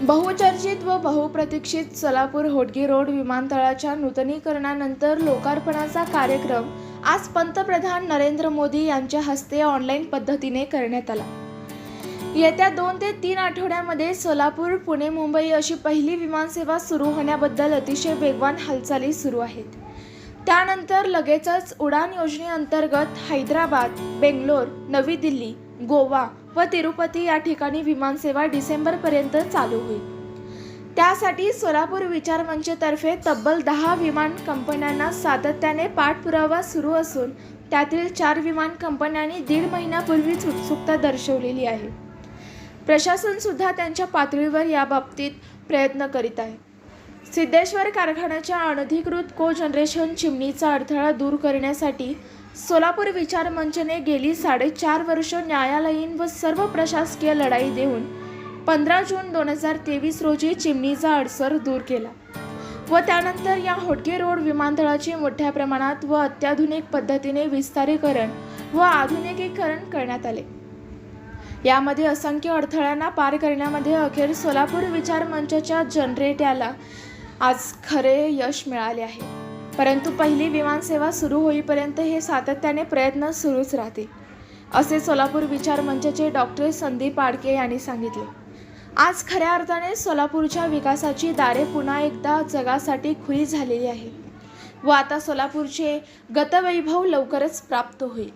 बहुचर्चित व बहुप्रतीक्षित सोलापूर होटगी रोड विमानतळाच्या नूतनीकरणानंतर लोकार्पणाचा कार्यक्रम. आज पंतप्रधान नरेंद्र मोदी यांच्या हस्ते ऑनलाईन पद्धतीने करण्यात आला. येत्या दोन ते तीन आठवड्यामध्ये सोलापूर पुणे मुंबई अशी पहिली विमानसेवा सुरू होण्याबद्दल अतिशय वेगवान हालचाली सुरू आहेत. त्यानंतर लगेचच उडान योजनेअंतर्गत हैदराबाद बेंगलोर नवी दिल्ली गोवा व तिरुपती या ठिकाणी विमानसेवा डिसेंबरपर्यंत चालू होईल. त्यासाठी सोलापूर विचार मंचतर्फे तब्बल दहा विमान कंपन्यांना सातत्याने पाठपुरावा सुरू असून त्यातील चार विमान कंपन्यांनी दीड महिन्यापूर्वीच उत्सुकता दर्शवलेली आहे. प्रशासन सुद्धा त्यांच्या पातळीवर याबाबतीत प्रयत्न करीत आहे. सिद्धेश्वर कारखान्याच्या अनधिकृत को जनरेशन चिमणीचा अडथळा दूर करण्यासाठी सोलापूर विचार मंचने गेली साडेचार वर्ष न्यायालयीन व सर्व प्रशासकीय लढाई देऊन पंधरा जून दोन हजार तेवीस रोजी चिमणीचा अडसर दूर केला व त्यानंतर या होटके रोड विमानतळाचे मोठ्या प्रमाणात व अत्याधुनिक पद्धतीने विस्तारीकरण व आधुनिकीकरण करण्यात आले. यामध्ये असंख्य अडथळ्यांना पार करण्यामध्ये अखेर सोलापूर विचार मंचच्या जनरेट्याला आज खरे यश मिळाले आहे. परंतु पहिली विमानसेवा सुरू होईपर्यंत हे सातत्याने प्रयत्न सुरूच राहतील असे सोलापूर विचार मंचाचे डॉक्टर संदीप आडके यांनी सांगितले. आज खऱ्या अर्थाने सोलापूरच्या विकासाची दारे पुन्हा एकदा जगासाठी खुली झालेली आहे व आता सोलापूरचे गतवैभव लवकरच प्राप्त होईल.